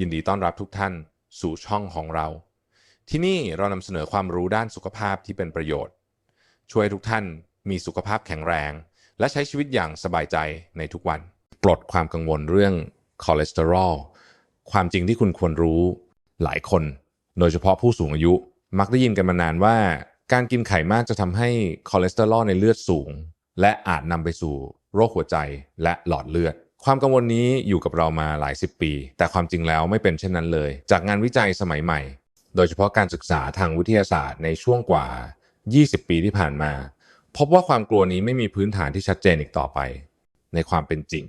ยินดีต้อนรับทุกท่านสู่ช่องของเรา ที่นี่เรานำเสนอความรู้ด้านสุขภาพที่เป็นประโยชน์ ช่วยทุกท่านมีสุขภาพแข็งแรง และใช้ชีวิตอย่างสบายใจในทุกวัน ปลดความกังวลเรื่องคอเลสเตอรอลความจริงที่คุณควรรู้หลายคน โดยเฉพาะผู้สูงอายุ มักได้ยินกันมานานว่า การกินไข่มากจะทำให้คอเลสเตอรอลในเลือดสูง และอาจนำไปสู่โรคหัวใจและหลอดเลือด ความกังวลนี้อยู่กับเรามาหลายสิบปี แต่ความจริงแล้วไม่เป็นเช่นนั้นเลย จากงานวิจัยสมัยใหม่ โดยเฉพาะการศึกษาทางวิทยาศาสตร์ในช่วงกว่า 20 ปีที่ผ่านมา พบว่าความกลัวนี้ไม่มีพื้นฐานที่ชัดเจนอีกต่อไป ในความเป็นจริง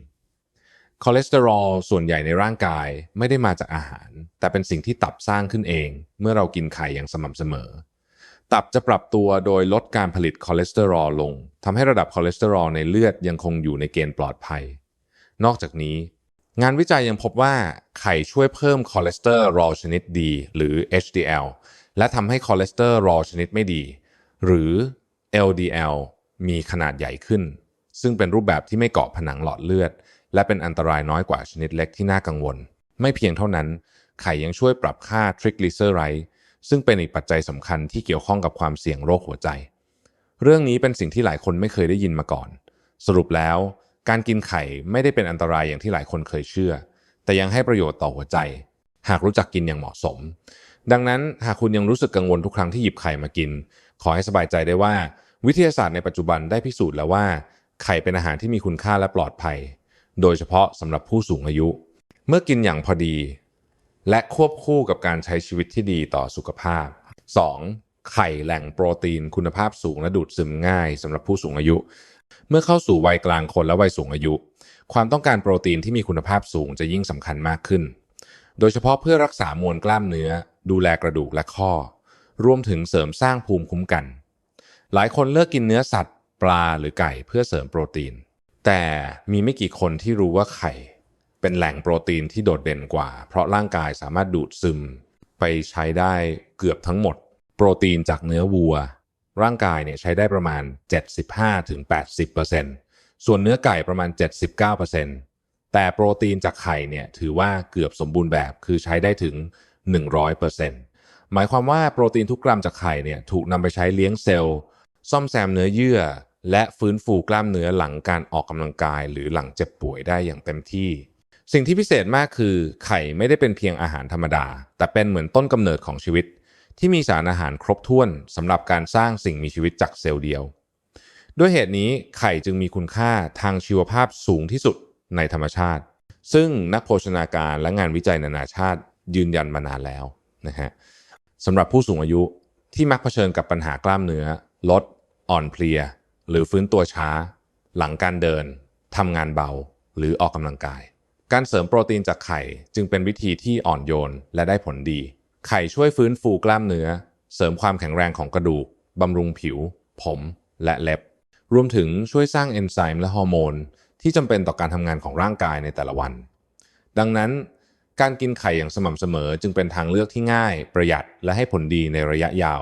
คอเลสเตอรอลส่วนใหญ่ในร่างกายไม่ได้มาจากอาหาร แต่เป็นสิ่งที่ตับสร้างขึ้นเอง เมื่อเรากินไข่อย่างสม่ำเสมอ ตับจะปรับตัวโดยลดการผลิตคอเลสเตอรอลลงทำให้ระดับคอเลสเตอรอลในเลือดยังคงอยู่ในเกณฑ์ปลอดภัย นอกจากนี้ งานวิจัยยังพบว่าไข่ช่วยเพิ่มคอเลสเตอรอลชนิดดี หรือ HDL และทำให้คอเลสเตอรอลชนิดไม่ดี หรือ LDL มีขนาดใหญ่ขึ้น ซึ่งเป็นรูปแบบที่ไม่เกาะผนังหลอดเลือด และเป็นอันตรายน้อยกว่าชนิดเล็กที่น่ากังวล ไม่เพียงเท่านั้น ไข่ยังช่วยปรับค่าทริกลิเซอไรด์ซึ่งเป็นอีกปัจจัยสำคัญที่เกี่ยวข้องกับความเสี่ยงโรคหัวใจ เรื่องนี้เป็นสิ่งที่หลายคนไม่เคยได้ยินมาก่อน สรุปแล้ว การกินไข่ไม่ได้เป็นอันตรายอย่างที่หลายคนเคยเชื่อ แต่ยังให้ประโยชน์ต่อหัวใจ หากรู้จักกินอย่างเหมาะสม ดังนั้นหากคุณยังรู้สึกกังวลทุกครั้งที่หยิบไข่มากิน ขอให้สบายใจได้ว่า วิทยาศาสตร์ในปัจจุบันได้พิสูจน์แล้วว่า ไข่เป็นอาหารที่มีคุณค่าและปลอดภัย โดยเฉพาะสำหรับผู้สูงอายุ เมื่อกินอย่างพอดี และควบคู่กับการใช้ชีวิตที่ดีต่อสุขภาพ 2. ไข่แหล่งโปรตีนคุณภาพสูงและดูดซึมง่ายสำหรับผู้สูงอายุ เมื่อเข้าสู่วัยกลางคนและวัยสูงอายุ ความต้องการโปรตีนที่มีคุณภาพสูงจะยิ่งสำคัญมากขึ้น โดยเฉพาะเพื่อรักษามวลกล้ามเนื้อ ดูแลกระดูกและข้อ รวมถึงเสริมสร้างภูมิคุ้มกัน หลายคนเลิกกินเนื้อสัตว์ ปลาหรือไก่เพื่อเสริมโปรตีน แต่มีไม่กี่คนที่รู้ว่าไข่ เป็นแหล่งโปรตีนที่โดดเด่นกว่า เพราะร่างกายสามารถดูดซึม ไปใช้ได้เกือบทั้งหมด โปรตีนจากเนื้อวัว ร่างกายเนี่ยใช้ได้ประมาณ 75-80%ส่วนเนื้อไก่ประมาณ 79%แต่โปรตีนจากไข่เนี่ยถือว่าเกือบสมบูรณ์แบบคือใช้ได้ถึง 100%หมายความว่าโปรตีนทุกกรัมจากไข่เนี่ยถูกนำไปใช้เลี้ยงเซลล์ ซ่อมแซมเนื้อเยื่อ และฟื้นฟูกล้ามเนื้อหลังการออกกำลังกาย หรือหลังเจ็บป่วยได้อย่างเต็มที่ สิ่งที่พิเศษมากคือไข่ไม่ได้เป็นเพียงอาหารธรรมดา แต่เป็นเหมือนต้นกำเนิดของชีวิต ที่มีสารอาหารครบถ้วนสำหรับการสร้างสิ่งมีชีวิตจากเซลล์เดียว ด้วยเหตุนี้ไข่จึงมีคุณค่าทางชีวภาพสูงที่สุดในธรรมชาติ ซึ่งนักโภชนาการและงานวิจัยนานาชาติยืนยันมานานแล้วนะฮะสำหรับผู้สูงอายุที่มักเผชิญกับปัญหากล้ามเนื้อ ลด อ่อนเพลีย หรือฟื้นตัวช้า หลังการเดินทำงานเบา หรือออกกำลังกาย การเสริมโปรตีนจากไข่จึงเป็นวิธีที่อ่อนโยนและได้ผลดี ไข่ช่วยฟื้นฟูกล้ามเนื้อ เสริมความแข็งแรงของกระดูก บำรุงผิว ผม และเล็บ รวมถึงช่วยสร้างเอนไซม์และฮอร์โมน ที่จำเป็นต่อการทำงานของร่างกายในแต่ละวัน ดังนั้นการกินไข่อย่างสม่ำเสมอจึงเป็นทางเลือกที่ง่าย ประหยัดและให้ผลดีในระยะยาว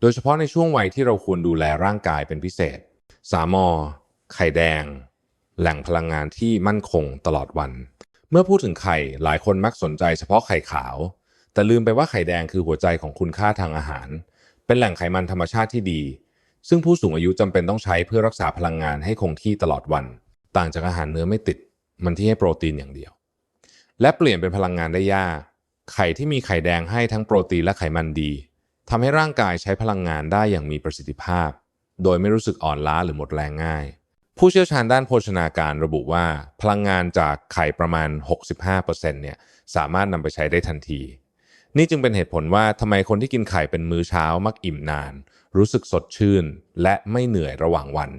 โดยเฉพาะในช่วงวัยที่เราควรดูแลร่างกายเป็นพิเศษ สามอ ไข่แดง แหล่งพลังงานที่มั่นคงตลอดวัน เมื่อพูดถึงไข่หลายคนมักสนใจเฉพาะไข่ขาว แต่ลืมไปว่าไข่แดงคือหัวใจของคุณค่าทางอาหาร เป็นแหล่งไขมันธรรมชาติที่ดี ซึ่งผู้สูงอายุจำเป็นต้องใช้เพื่อรักษาพลังงานให้คงที่ตลอดวัน ต่างจากอาหารเนื้อไม่ติด มันที่ให้โปรตีนอย่างเดียว และเปลี่ยนเป็นพลังงานได้ยาก ไข่ที่มีไข่แดงให้ทั้งโปรตีนและไขมันดีทำให้ร่างกายใช้พลังงานได้อย่างมีประสิทธิภาพ โดยไม่รู้สึกอ่อนล้าหรือหมดแรงง่าย ผู้เชี่ยวชาญด้านโภชนาการระบุว่า พลังงานจากไข่ประมาณ 65%เนี่ยสามารถนำไปใช้ได้ทันที นี่จึงเป็นเหตุผลว่าทำไมคนที่กินไข่เป็นมื้อเช้ามักอิ่มนาน รู้สึกสดชื่น และไม่เหนื่อยระหว่างวัน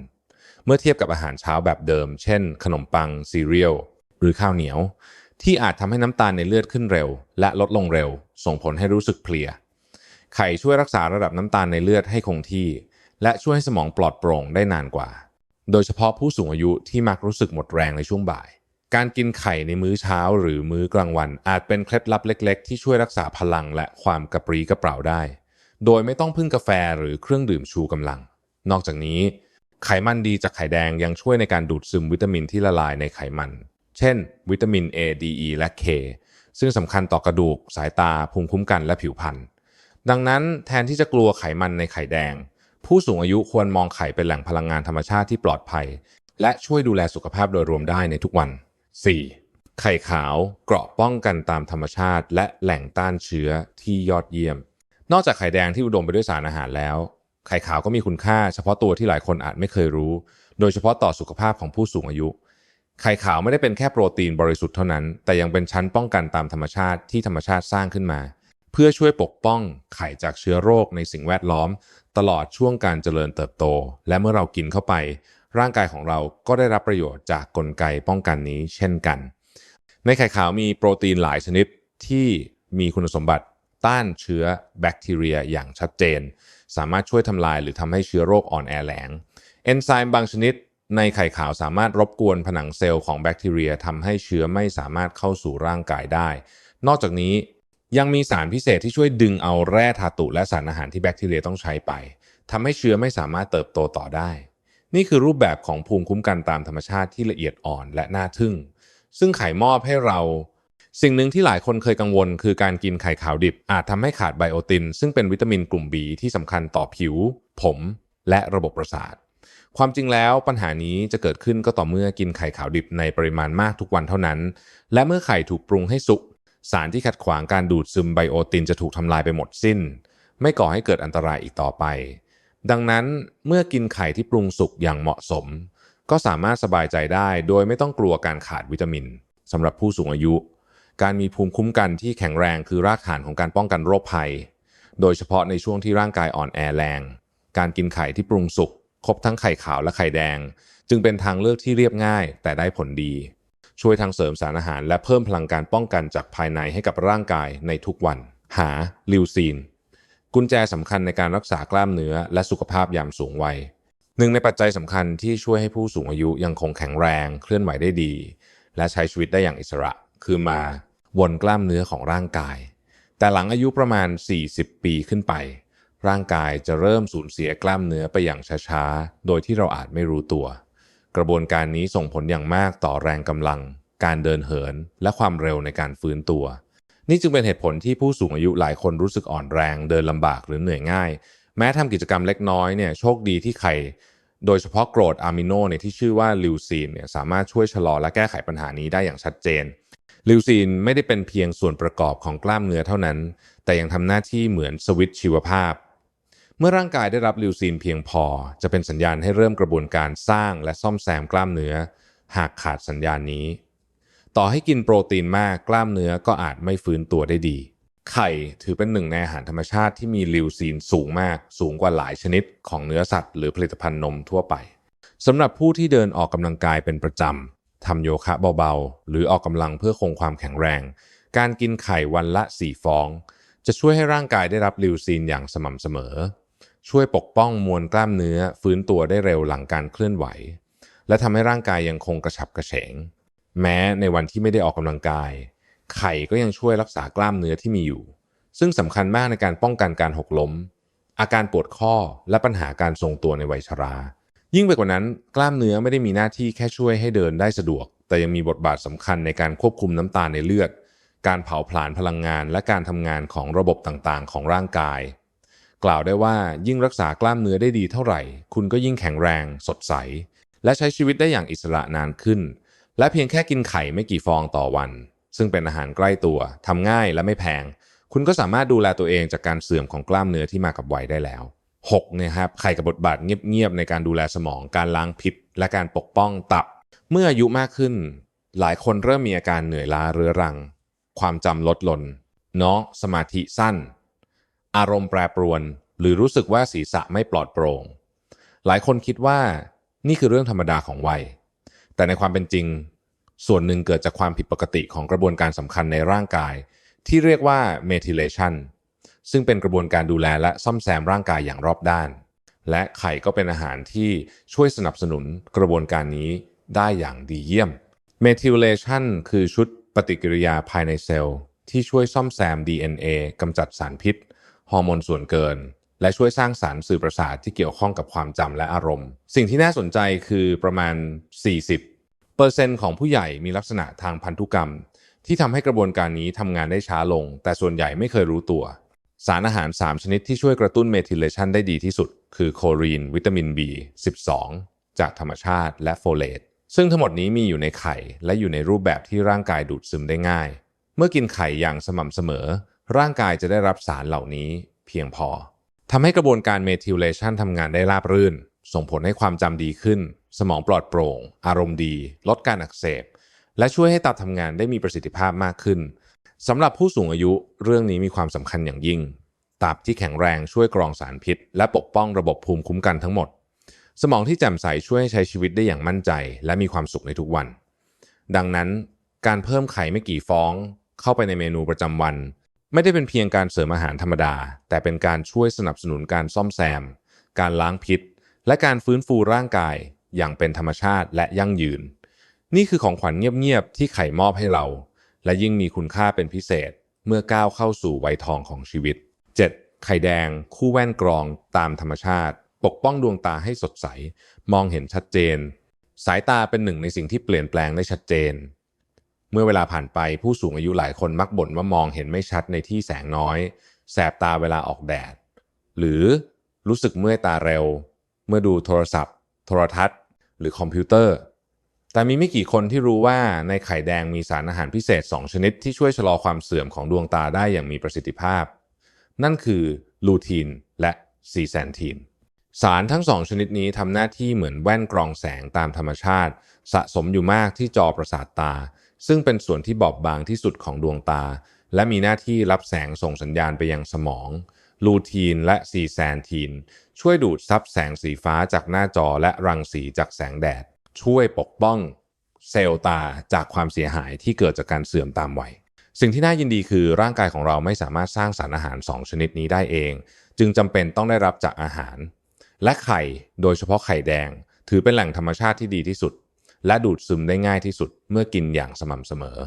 เมื่อเทียบกับอาหารเช้าแบบเดิม เช่น ขนมปังซีเรียลหรือข้าวเหนียว ที่อาจทำให้น้ำตาลในเลือดขึ้นเร็ว และลดลงเร็ว ส่งผลให้รู้สึกเพลีย ไข่ช่วยรักษาระดับน้ำตาลในเลือดให้คงที่ และช่วยให้สมองปลอดโปร่งได้นานกว่า โดยเฉพาะผู้สูงอายุที่มักรู้สึกหมดแรงในช่วงบ่าย การกินไข่ในมื้อเช้าหรือมื้อกลางวัน อาจเป็นเคล็ดลับเล็ก ๆ ที่ช่วยรักษาพลังและความกระปรี้กระเปร่าได้ โดยไม่ต้องพึ่งกาแฟหรือเครื่องดื่มชูกำลัง นอกจากนี้ ไขมันดีจากไข่แดงยังช่วยในการดูดซึมวิตามินที่ละลายในไขมัน เช่น วิตามิน A D E และ K ซึ่งสำคัญต่อกระดูก สายตา ภูมิคุ้มกันและผิวพรรณดังนั้นแทนที่จะกลัวไขมันในไข่แดง ผู้สูงอายุควรมองไข่เป็นแหล่งพลังงานธรรมชาติที่ปลอดภัย และช่วยดูแลสุขภาพโดยรวมได้ในทุกวัน 4. ไข่ขาวเกราะป้องกันตามธรรมชาติ และแหล่งต้านเชื้อที่ยอดเยี่ยม นอกจากไข่แดงที่อุดมไปด้วยสารอาหารแล้ว ไข่ขาวก็มีคุณค่าเฉพาะตัวที่หลายคนอาจไม่เคยรู้ โดยเฉพาะต่อสุขภาพของผู้สูงอายุ ไข่ขาวไม่ได้เป็นแค่โปรตีนบริสุทธิ์เท่านั้น แต่ยังเป็นชั้นป้องกันตามธรรมชาติที่ธรรมชาติสร้างขึ้นมา เพื่อช่วยปกป้องไข่จากเชื้อโรคในสิ่งแวดล้อม ตลอดช่วงการเจริญเติบโต และเมื่อเรากินเข้าไป ร่างกายของเราก็ได้รับประโยชน์จากกลไกป้องกันนี้เช่นกัน ในไข่ขาวมีโปรตีนหลายชนิดที่มีคุณสมบัติต้านเชื้อแบคทีเรียอย่างชัดเจน สามารถช่วยทำลายหรือทำให้เชื้อโรคอ่อนแอแหลง เอนไซม์บางชนิดในไข่ขาวสามารถรบกวนผนังเซลล์ของแบคทีเรียทำให้เชื้อไม่สามารถเข้าสู่ร่างกายได้ นอกจากนี้ยังมีสารพิเศษที่ช่วยดึงเอาแร่ธาตุและสารอาหารที่แบคทีเรียต้องใช้ไปทำให้เชื้อไม่สามารถเติบโตต่อได้ นี่คือรูปแบบของภูมิคุ้มกันตามธรรมชาติที่ละเอียดอ่อนและน่าทึ่ง ซึ่งไข่มอบให้เรา สิ่งหนึ่งที่หลายคนเคยกังวล คือการกินไข่ขาวดิบอาจทำให้ขาดไบโอติน ซึ่งเป็นวิตามินกลุ่ม B ที่สำคัญต่อผิว ผม และระบบประสาท ความจริงแล้วปัญหานี้จะเกิดขึ้นก็ต่อเมื่อกินไข่ขาวดิบในปริมาณมากทุกวันเท่านั้น และเมื่อไข่ถูกปรุงให้สุกสารที่ขัดขวางการดูดซึมไบโอตินจะถูกทำลายไปหมดสิ้น ไม่ก่อให้เกิดอันตรายอีกต่อไป ดังนั้นเมื่อกินไข่ที่ปรุงสุกอย่างเหมาะสม ก็สามารถสบายใจได้โดยไม่ต้องกลัวการขาดวิตามินสำหรับผู้สูงอายุ การมีภูมิคุ้มกันที่แข็งแรงคือรากฐานของการป้องกันโรคภัย โดยเฉพาะในช่วงที่ร่างกายอ่อนแอแรง การกินไข่ที่ปรุงสุกครบทั้งไข่ขาวและไข่แดง จึงเป็นทางเลือกที่เรียบง่ายแต่ได้ผลดี ช่วยทางเสริมสารอาหาร และเพิ่มพลังการป้องกันจากภายในให้กับร่างกายในทุกวัน หาลิวซีน กุญแจสำคัญในการรักษากล้ามเนื้อและสุขภาพยามสูงวัยหนึ่งในปัจจัยสำคัญที่ช่วยให้ผู้สูงอายุยังคงแข็งแรงเคลื่อนไหวได้ดี และใช้ชีวิตได้อย่างอิสระ คือมาวนกล้ามเนื้อของร่างกาย แต่หลังอายุประมาณ 40 ปีขึ้นไป ร่างกายจะเริ่มสูญเสียกล้ามเนื้อไปอย่างช้าๆ โดยที่เราอาจไม่รู้ตัว กระบวนการนี้ส่งผลอย่างมากต่อแรงกำลัง การเดินเหิน และความเร็วในการฟื้นตัว นี่จึงเป็นเหตุผลที่ผู้สูงอายุหลายคนรู้สึกอ่อนแรง เดินลำบากหรือเหนื่อยง่าย แม้ทำกิจกรรมเล็กน้อยเนี่ยโชคดีที่ไข่โดยเฉพาะโกรดอะมิโนเนี่ยที่ชื่อว่าลิวซีนเนี่ยสามารถช่วยชะลอและแก้ไขปัญหานี้ได้อย่างชัดเจนลิวซีนไม่ได้เป็นเพียงส่วนประกอบของกล้ามเนื้อเท่านั้น แต่ยังทำหน้าที่เหมือนสวิตช์ชีวภาพ เมื่อร่างกายได้รับลิวซีนเพียงพอ จะเป็นสัญญาณให้เริ่มกระบวนการสร้างและซ่อมแซมกล้ามเนื้อ หากขาดสัญญาณนี้ ต่อให้กินโปรตีนมากกล้ามเนื้อก็อาจไม่ฟื้นตัวได้ดี ไข่ถือเป็นหนึ่งในอาหารธรรมชาติที่มีลิวซีนสูงมากสูงกว่าหลายชนิดของเนื้อสัตว์หรือผลิตภัณฑ์นมทั่วไปสำหรับผู้ที่เดินออกกำลังกายเป็นประจำทำโยคะเบาๆ หรือออกกำลังเพื่อคงความแข็งแรง การกินไข่วันละ 4 ฟอง จะช่วยให้ร่างกายได้รับลิวซีนอย่างสม่ำเสมอ ช่วยปกป้องมวลกล้ามเนื้อ ฟื้นตัวได้เร็วหลังการเคลื่อนไหว และทำให้ร่างกายยังคงกระฉับกระเฉง แม้ในวันที่ไม่ได้ออกกำลังกาย ไข่ก็ยังช่วยรักษากล้ามเนื้อที่มีอยู่ ซึ่งสำคัญมากในการป้องกันการหกล้ม อาการปวดข้อและปัญหาการทรงตัวในวัยชรา ยิ่งไปกว่านั้น กล้ามเนื้อไม่ได้มีหน้าที่แค่ช่วยให้เดินได้สะดวก แต่ยังมีบทบาทสำคัญในการควบคุมน้ำตาลในเลือด การเผาผลาญพลังงาน และการทำงานของระบบต่างๆ ของร่างกาย กล่าวได้ว่ายิ่งรักษากล้ามเนื้อได้ดีเท่าไหร่ คุณก็ยิ่งแข็งแรง สดใส และใช้ชีวิตได้อย่างอิสระนานขึ้น และเพียงแค่กินไข่ไม่กี่ฟองต่อวัน ซึ่งเป็นอาหารใกล้ตัวทำง่ายและไม่แพง คุณก็สามารถดูแลตัวเองจากการเสื่อมของกล้ามเนื้อที่มากับวัยได้แล้ว6เนี่ยครับไข่กับบทบาทเงียบๆในการดูแลสมอง การล้างพิษ และการปกป้องตับ เมื่ออายุมากขึ้น หลายคนเริ่มมีอาการเหนื่อยล้าเรื้อรัง ความจำลดลงเนาะสมาธิสั้น อารมณ์แปรปรวน หรือรู้สึกว่าศีรษะไม่ปลอดโปร่ง หลายคนคิดว่านี่คือเรื่องธรรมดาของวัย แต่ในความเป็นจริง ส่วนหนึ่งเกิดจากความผิดปกติของกระบวนการสำคัญในร่างกาย ที่เรียกว่า methylation ซึ่งเป็นกระบวนการดูแลและซ่อมแซมร่างกายอย่างรอบด้าน และไข่ก็เป็นอาหารที่ช่วยสนับสนุนกระบวนการนี้ได้อย่างดีเยี่ยม methylation คือชุดปฏิกิริยาภายในเซลล์ ที่ช่วยซ่อมแซม DNA กำจัดสารพิษ ฮอร์โมนส่วนเกิน และช่วยสร้างสารสื่อประสาทที่เกี่ยวข้องกับความจำและอารมณ์ สิ่งที่น่าสนใจคือประมาณ 40เปอร์เซ็นต์ของผู้ใหญ่มีลักษณะทางพันธุกรรม ที่ทำให้กระบวนการนี้ทำงานได้ช้าลง แต่ส่วนใหญ่ไม่เคยรู้ตัว สารอาหาร 3 ชนิดที่ช่วยกระตุ้นเมทิเลชันได้ดีที่สุด คือโคลีน วิตามิน B12 จากธรรมชาติและโฟเลตซึ่งทั้งหมดนี้มีอยู่ในไข่และอยู่ในรูปแบบที่ร่างกายดูดซึมได้ง่าย เมื่อกินไข่อย่างสม่ำเสมอ ร่างกายจะได้รับสารเหล่านี้เพียงพอ ทำให้กระบวนการเมทิลเลชันทำงานได้ราบรื่น ส่งผลให้ความจำดีขึ้น สมองปลอดโปร่ง อารมณ์ดี ลดการอักเสบ และช่วยให้ตับทำงานได้มีประสิทธิภาพมากขึ้นสำหรับผู้สูงอายุเรื่องนี้มีความสำคัญอย่างยิ่ง ตับที่แข็งแรงช่วยกรองสารพิษ และปกป้องระบบภูมิคุ้มกันทั้งหมด สมองที่แจ่มใสช่วยให้ใช้ชีวิตได้อย่างมั่นใจ และมีความสุขในทุกวัน ดังนั้นการเพิ่มไข่ไม่กี่ฟอง เข้าไปในเมนูประจำวัน ไม่ได้เป็นเพียงการเสริมอาหารธรรมดา แต่เป็นการช่วยสนับสนุนการซ่อมแซม การล้างพิษ และการฟื้นฟูร่างกายอย่างเป็นธรรมชาติและยั่งยืน นี่คือของขวัญเงียบๆที่ไข่มอบให้เรา และยิ่งมีคุณค่าเป็นพิเศษเมื่อก้าวเข้าสู่วัยทองของชีวิต 7. ไข่แดง คู่แว่นกรองตามธรรมชาติ ปกป้องดวงตาให้สดใส มองเห็นชัดเจน สายตาเป็นหนึ่งในสิ่งที่เปลี่ยนแปลงได้ชัดเจน เมื่อเวลาผ่านไปผู้สูงอายุหลายคนมักบ่นว่ามองเห็นไม่ชัดในที่แสงน้อย แสบตาเวลาออกแดด หรือรู้สึกเมื่อยตาเร็ว เมื่อดูโทรศัพท์ โทรทัศน์ หรือคอมพิวเตอร์ แต่มีไม่กี่คนที่รู้ว่าในไข่แดงมีสารอาหารพิเศษ 2 ชนิดที่ช่วยชะลอความเสื่อมของดวงตาได้อย่างมีประสิทธิภาพ นั่นคือลูทีนและซีแซนทีนสารทั้งสองชนิดนี้ทำหน้าที่เหมือนแว่นกรองแสงตามธรรมชาติ สะสมอยู่มากที่จอประสาทตา ซึ่งเป็นส่วนที่บอบบางที่สุดของดวงตา และมีหน้าที่รับแสงส่งสัญญาณไปยังสมองลูทีนและซีแซนทีน ช่วยดูดซับแสงสีฟ้าจากหน้าจอและรังสีจากแสงแดด ช่วยปกป้องเซลล์ตาจากความเสียหายที่เกิดจากการเสื่อมตามวัยสิ่งที่น่ายินดีคือร่างกายของเราไม่สามารถสร้างสารอาหาร 2 ชนิดนี้ได้เอง จึงจำเป็นต้องได้รับจากอาหาร และไข่โดยเฉพาะไข่แดง ถือเป็นแหล่งธรรมชาติที่ดีที่สุด และดูดซึมได้ง่ายที่สุดเมื่อกินอย่างสม่ำเสมอ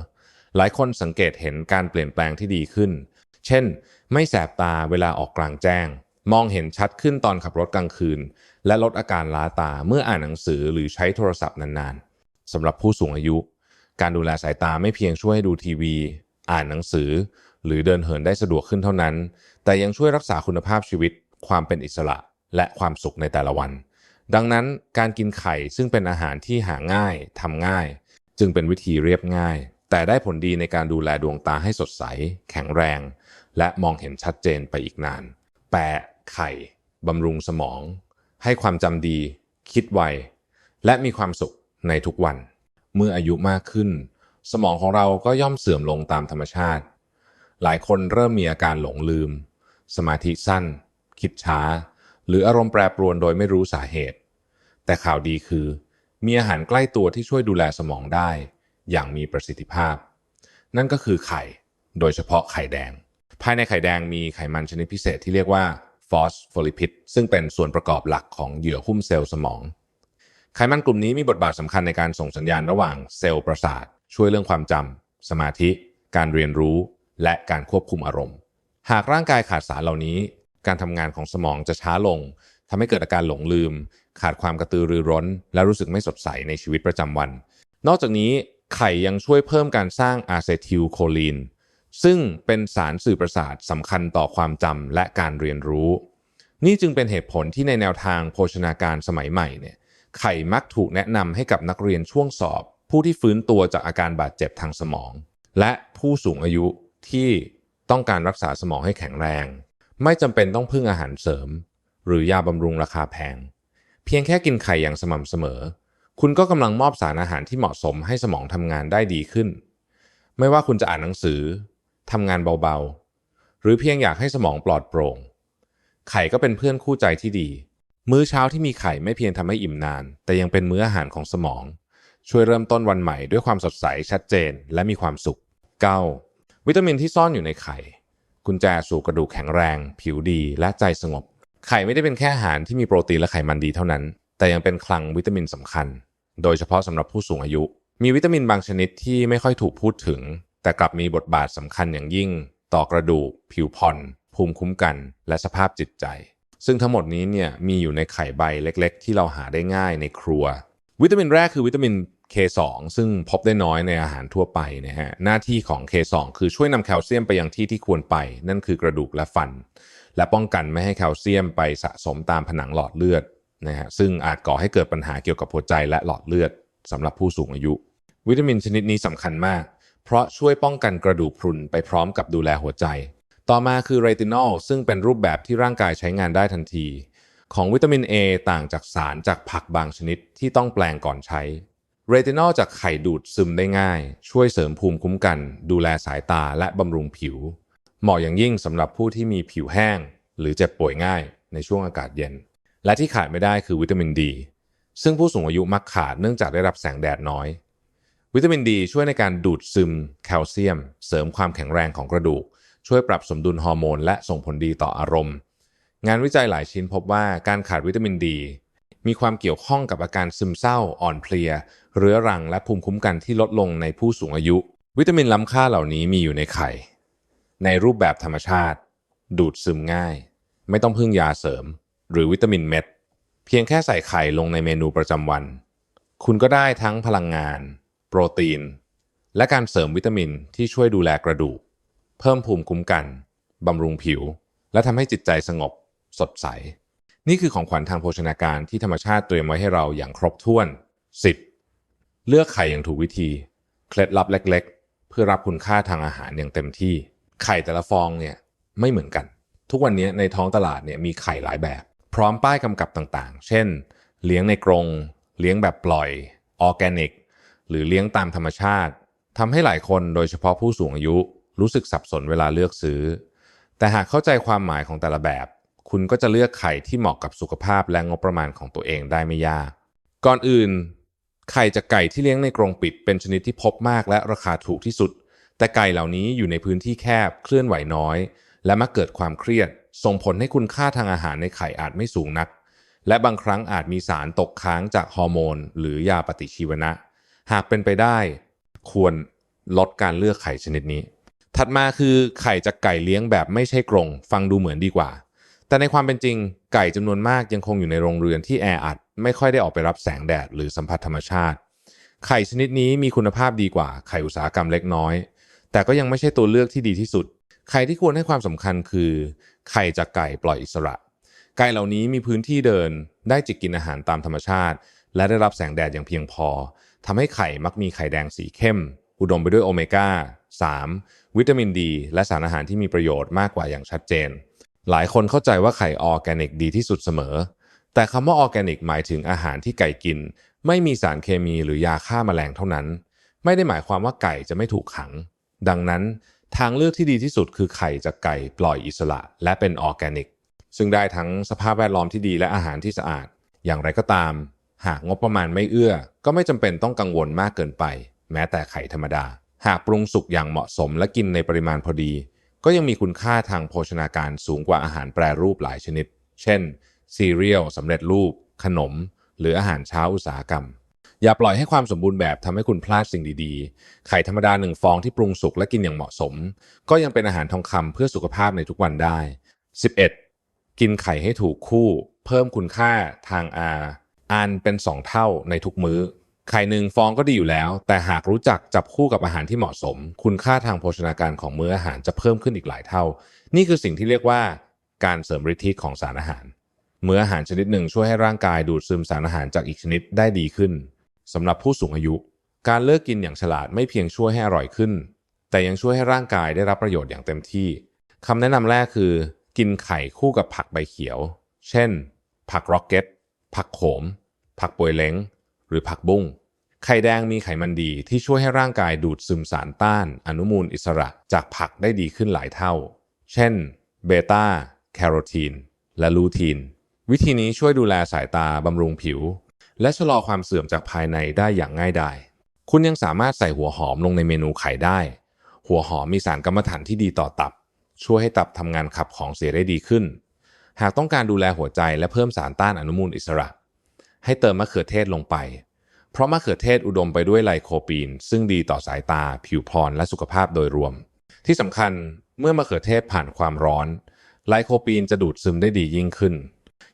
หลายคนสังเกตเห็นการเปลี่ยนแปลงที่ดีขึ้น เช่น ไม่แสบตาเวลาออกกลางแจ้ง มองเห็นชัดขึ้นตอนขับรถกลางคืน และลดอาการล้าตาเมื่ออ่านหนังสือหรือใช้โทรศัพท์นานๆสำหรับผู้สูงอายุ การดูแลสายตาไม่เพียงช่วยให้ดูทีวี อ่านหนังสือ หรือเดินเหินได้สะดวกขึ้นเท่านั้น แต่ยังช่วยรักษาคุณภาพชีวิต ความเป็นอิสระ และความสุขในแต่ละวัน ดังนั้นการกินไข่ซึ่งเป็นอาหารที่หาง่ายทำง่าย จึงเป็นวิธีเรียบง่าย แต่ได้ผลดีในการดูแลดวงตาให้สดใส แข็งแรง และมองเห็นชัดเจนไปอีกนาน แปะไข่บำรุงสมอง ให้ความจำดี คิดไว และมีความสุขในทุกวัน เมื่ออายุมากขึ้น สมองของเราก็ย่อมเสื่อมลงตามธรรมชาติ หลายคนเริ่มมีอาการหลงลืม สมาธิสั้น คิดช้า หรืออารมณ์แปรปรวนโดยไม่รู้สาเหตุ แต่ข่าวดีคือ มีอาหารใกล้ตัวที่ช่วยดูแลสมองได้ อย่างมีประสิทธิภาพ นั่นก็คือไข่ โดยเฉพาะไข่แดง ภายในไข่แดงมีไขมันชนิดพิเศษที่เรียกว่าฟอสโฟลิพิดซึ่งเป็นส่วนประกอบหลักของเหยื่อหุ้มเซลล์สมอง ไขมันกลุ่มนี้มีบทบาทสำคัญในการส่งสัญญาณระหว่างเซลล์ประสาท ช่วยเรื่องความจำสมาธิ การเรียนรู้ และการควบคุมอารมณ์ หากร่างกายขาดสารเหล่านี้ การทำงานของสมองจะช้าลงทำให้เกิดอาการหลงลืม ขาดความกระตือรือร้น และรู้สึกไม่สดใสในชีวิตประจำวัน นอกจากนี้ไข่ยังช่วยเพิ่มการสร้างอะเซทิลโคลีนซึ่งเป็นสารสื่อประสาทสำคัญต่อความจำและการเรียนรู้ นี่จึงเป็นเหตุผลที่ในแนวทางโภชนาการสมัยใหม่เนี่ยไข่มักถูกแนะนำให้กับนักเรียนช่วงสอบ ผู้ที่ฟื้นตัวจากอาการบาดเจ็บทางสมอง และผู้สูงอายุที่ต้องการรักษาสมองให้แข็งแรง ไม่จำเป็นต้องพึ่งอาหารเสริม หรือยาบำรุงราคาแพง เพียงแค่กินไข่อย่างสม่ำเสมอ คุณก็กำลังมอบสารอาหารที่เหมาะสมให้สมองทำงานได้ดีขึ้น ไม่ว่าคุณจะอ่านหนังสือทำงานเบาๆ หรือเพียงอยากให้สมองปลอดโปร่ง ไข่ก็เป็นเพื่อนคู่ใจที่ดี มื้อเช้าที่มีไข่ไม่เพียงทำให้อิ่มนาน แต่ยังเป็นมื้ออาหารของสมอง ช่วยเริ่มต้นวันใหม่ด้วยความสดใสชัดเจน และมีความสุข 9. วิตามินที่ซ่อนอยู่ในไข่ กุญแจสู่กระดูกแข็งแรง ผิวดีและใจสงบ ไข่ไม่ได้เป็นแค่อาหารที่มีโปรตีนและไขมันดีเท่านั้น แต่ยังเป็นคลังวิตามินสำคัญ โดยเฉพาะสำหรับผู้สูงอายุ มีวิตามินบางชนิดที่ไม่ค่อยถูกพูดถึง แต่กลับมีบทบาทสำคัญอย่างยิ่ง ต่อกระดูก ผิวพรรณภูมิคุ้มกัน และสภาพจิตใจ ซึ่งทั้งหมดนี้เนี่ยมีอยู่ในไข่ใบเล็ก ๆ ที่เราหาได้ง่ายในครัว วิตามินแรกคือวิตามิน K2 ซึ่งพบได้น้อยในอาหารทั่วไปนะฮะหน้าที่ของ K2 คือช่วยนำแคลเซียมไปยังที่ที่ควรไป นั่นคือกระดูกและฟัน และป้องกันไม่ให้แคลเซียมไปสะสมตามผนังหลอดเลือดนะฮะซึ่งอาจก่อให้เกิดปัญหาเกี่ยวกับหัวใจและหลอดเลือดสำหรับผู้สูงอายุ วิตามินชนิดนี้สำคัญมาก เพราะช่วยป้องกันกระดูกพรุนไปพร้อมกับดูแลหัวใจ ต่อมาคือเรตินอลซึ่งเป็นรูปแบบที่ร่างกายใช้งานได้ทันที ของวิตามิน A ต่างจากสารจากผักบางชนิดที่ต้องแปลงก่อนใช้ เรตินอลจากไข่ดูดซึมได้ง่าย ช่วยเสริมภูมิคุ้มกัน ดูแลสายตาและบำรุงผิว เหมาะอย่างยิ่งสำหรับผู้ที่มีผิวแห้ง หรือเจ็บป่วยง่ายในช่วงอากาศเย็น และที่ขาดไม่ได้คือวิตามินดี ซึ่งผู้สูงอายุมักขาดเนื่องจากได้รับแสงแดดน้อย วิตามินดีช่วยในการดูดซึม แคลเซียม เสริมความแข็งแรงของกระดูก ช่วยปรับสมดุลฮอร์โมนและส่งผลดีต่ออารมณ์ งานวิจัยหลายชิ้นพบว่าการขาดวิตามินดี มีความเกี่ยวข้องกับอาการซึมเศร้า อ่อนเพลีย เรื้อรังและภูมิคุ้มกันที่ลดลงในผู้สูงอายุ วิตามินล้ำค่าเหล่านี้มีอยู่ในไข่ ในรูปแบบธรรมชาติ ดูดซึมง่าย ไม่ต้องพึ่งยาเสริม หรือวิตามินเม็ด เพียงแค่ใส่ไข่ลงในเมนูประจำวัน คุณก็ได้ทั้งพลังงาน โปรตีน และการเสริมวิตามินที่ช่วยดูแลกระดูก เพิ่มภูมิคุ้มกันบำรุงผิว และทำให้จิตใจสงบ สดใส นี่คือของขวัญทางโภชนาการที่ธรรมชาติเตรียมไว้ให้เราอย่างครบถ้วน 10. เลือกไข่อย่างถูกวิธี เคล็ดลับเล็ก ๆ เพื่อรับคุณค่าทางอาหารอย่างเต็มที่ ไข่แต่ละฟองเนี่ยไม่เหมือนกัน ทุกวันนี้ในท้องตลาดเนี่ยมีไข่หลายแบบ พร้อมป้ายกำกับต่างๆ เช่น เลี้ยงในกรง เลี้ยงแบบปล่อยออร์แกนิก หรือเลี้ยงตามธรรมชาติทำให้หลายคนโดยเฉพาะผู้สูงอายุ รู้สึกสับสนเวลาเลือกซื้อ แต่หากเข้าใจความหมายของแต่ละแบบ คุณก็จะเลือกไข่ที่เหมาะกับสุขภาพและงบประมาณของตัวเองได้ไม่ยาก ก่อนอื่น ไข่จากไก่ที่เลี้ยงในกรงปิดเป็นชนิดที่พบมากและราคาถูกที่สุด แต่ไก่เหล่านี้อยู่ในพื้นที่แคบเคลื่อนไหวน้อย และมักเกิดความเครียด ส่งผลให้คุณค่าทางอาหารในไข่อาจไม่สูงนัก และบางครั้งอาจมีสารตกค้างจากฮอร์โมน หรือยาปฏิชีวนะ หากเป็นไปได้ ควรลดการเลือกไข่ชนิดนี้ ถัดมาคือไข่จากไก่เลี้ยงแบบไม่ใช่กรง ฟังดูเหมือนดีกว่า แต่ในความเป็นจริงไก่จำนวนมากยังคงอยู่ในโรงเรือนที่แออัด ไม่ค่อยได้ออกไปรับแสงแดดหรือสัมผัสธรรมชาติ ไข่ชนิดนี้มีคุณภาพดีกว่าไข่อุตสาหกรรมเล็กน้อย แต่ก็ยังไม่ใช่ตัวเลือกที่ดีที่สุด ไข่ที่ควรให้ความสำคัญคือไข่จากไก่ปล่อยอิสระ ไก่เหล่านี้มีพื้นที่เดิน ได้จิกกินอาหารตามธรรมชาติ และได้รับแสงแดดอย่างเพียงพอทำให้ไข่มักมีไข่แดงสีเข้ม อุดมไปด้วยโอเมก้า 3 วิตามินดี และสารอาหารที่มีประโยชน์มากกว่าอย่างชัดเจน หลายคนเข้าใจว่าไข่ออร์แกนิกดีที่สุดเสมอ แต่คำว่าออร์แกนิกหมายถึงอาหารที่ไก่กิน ไม่มีสารเคมีหรือยาฆ่าแมลงเท่านั้น ไม่ได้หมายความว่าไก่จะไม่ถูกขัง ดังนั้นทางเลือกที่ดีที่สุดคือไข่จากไก่ปล่อยอิสระ และเป็นออร์แกนิก ซึ่งได้ทั้งสภาพแวดล้อมที่ดีและอาหารที่สะอาด อย่างไรก็ตาม หากงบประมาณไม่เอื้อ ก็ไม่จำเป็นต้องกังวลมากเกินไป แม้แต่ไข่ธรรมดา หากปรุงสุกอย่างเหมาะสมและกินในปริมาณพอดี ก็ยังมีคุณค่าทางโภชนาการสูงกว่าอาหารแปรรูปหลายชนิด เช่นซีเรียลสำเร็จรูป ขนม หรืออาหารเช้าอุตสาหกรรม อย่าปล่อยให้ความสมบูรณ์แบบทำให้คุณพลาดสิ่งดีๆ ไข่ธรรมดาหนึ่งฟองที่ปรุงสุกและกินอย่างเหมาะสม ก็ยังเป็นอาหารทองคำเพื่อสุขภาพในทุกวันได้ 11. กินไข่ให้ถูกคู่ เพิ่มคุณค่าทางอาอันเป็น 2 เท่าในทุกมื้อ ไข่หนึ่งฟองก็ดีอยู่แล้ว แต่หากรู้จักจับคู่กับอาหารที่เหมาะสม คุณค่าทางโภชนาการของมื้ออาหารจะเพิ่มขึ้นอีกหลายเท่า นี่คือสิ่งที่เรียกว่าการเสริมฤทธิ์ของสารอาหาร มื้ออาหารชนิดหนึ่งช่วยให้ร่างกายดูดซึมสารอาหารจากอีกชนิดได้ดีขึ้นสำหรับผู้สูงอายุ การเลิกกินอย่างฉลาดไม่เพียงช่วยให้อร่อยขึ้น แต่ยังช่วยให้ร่างกายได้รับประโยชน์อย่างเต็มที่คำแนะนำแรกคือ กินไข่คู่กับผักใบเขียว เช่น ผักร็อกเก็ตผักโขม ผักปวยเล้ง หรือผักบุ้งไข่แดงมีไขมันดีที่ช่วยให้ร่างกายดูดซึมสารต้าน อนุมูลอิสระจากผักได้ดีขึ้นหลายเท่า เช่น เบต้า แคโรทีน และลูทีน วิธีนี้ช่วยดูแลสายตาบำรุงผิว และชะลอความเสื่อมจากภายในได้อย่างง่ายดาย คุณยังสามารถใส่หัวหอมลงในเมนูไข่ได้ หัวหอมมีสารกรรมฐานที่ดีต่อตับ ช่วยให้ตับทำงานขับของเสียได้ดีขึ้น หากต้องการดูแลหัวใจและเพิ่มสารต้านอนุมูลอิสระ ให้เติมมะเขือเทศลงไป เพราะมะเขือเทศอุดมไปด้วยไลโคปีน ซึ่งดีต่อสายตา ผิวพรรณและสุขภาพโดยรวม ที่สำคัญเมื่อมะเขือเทศผ่านความร้อน ไลโคปีนจะดูดซึมได้ดียิ่งขึ้น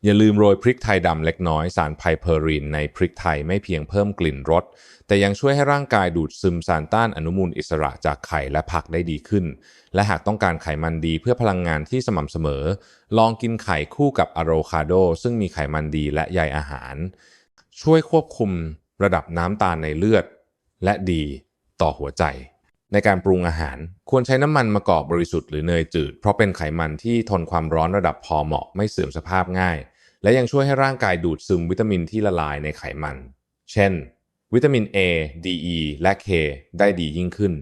อย่าลืมโรยพริกไทยดำเล็กน้อยสารไพเพอรีนในพริกไทยไม่เพียงเพิ่มกลิ่นรสแต่ยังช่วยให้ร่างกายดูดซึมสารต้านอนุมูลอิสระจากไข่และผักได้ดีขึ้น และหากต้องการไขมันดีเพื่อพลังงานที่สม่ำเสมอ ลองกินไข่คู่กับอะโวคาโด ซึ่งมีไขมันดีและใยอาหาร ช่วยควบคุมระดับน้ำตาลในเลือด และดีต่อหัวใจ ในการปรุงอาหารควรใช้น้ำมันมะกอกบริสุทธิ์หรือเนยจืด เพราะเป็นไขมันที่ทนความร้อนระดับพอเหมาะไม่เสื่อมสภาพง่าย และยังช่วยให้ร่างกายดูดซึมวิตามินที่ละลายในไขมัน เช่น วิตามิน A D E และ K ได้ดียิ่งขึ้น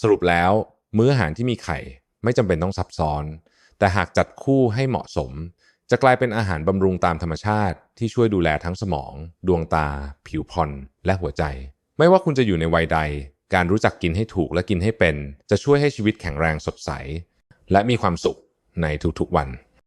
สรุปแล้ว มื้ออาหารที่มีไข่ไม่จำเป็นต้องซับซ้อน แต่หากจัดคู่ให้เหมาะสม จะกลายเป็นอาหารบำรุงตามธรรมชาติ ที่ช่วยดูแลทั้งสมอง ดวงตา ผิวพรรณและหัวใจ ไม่ว่าคุณจะอยู่ในวัยใด การรู้จักกินให้ถูกและกินให้เป็น จะช่วยให้ชีวิตแข็งแรงสดใส และมีความสุขในทุกๆวัน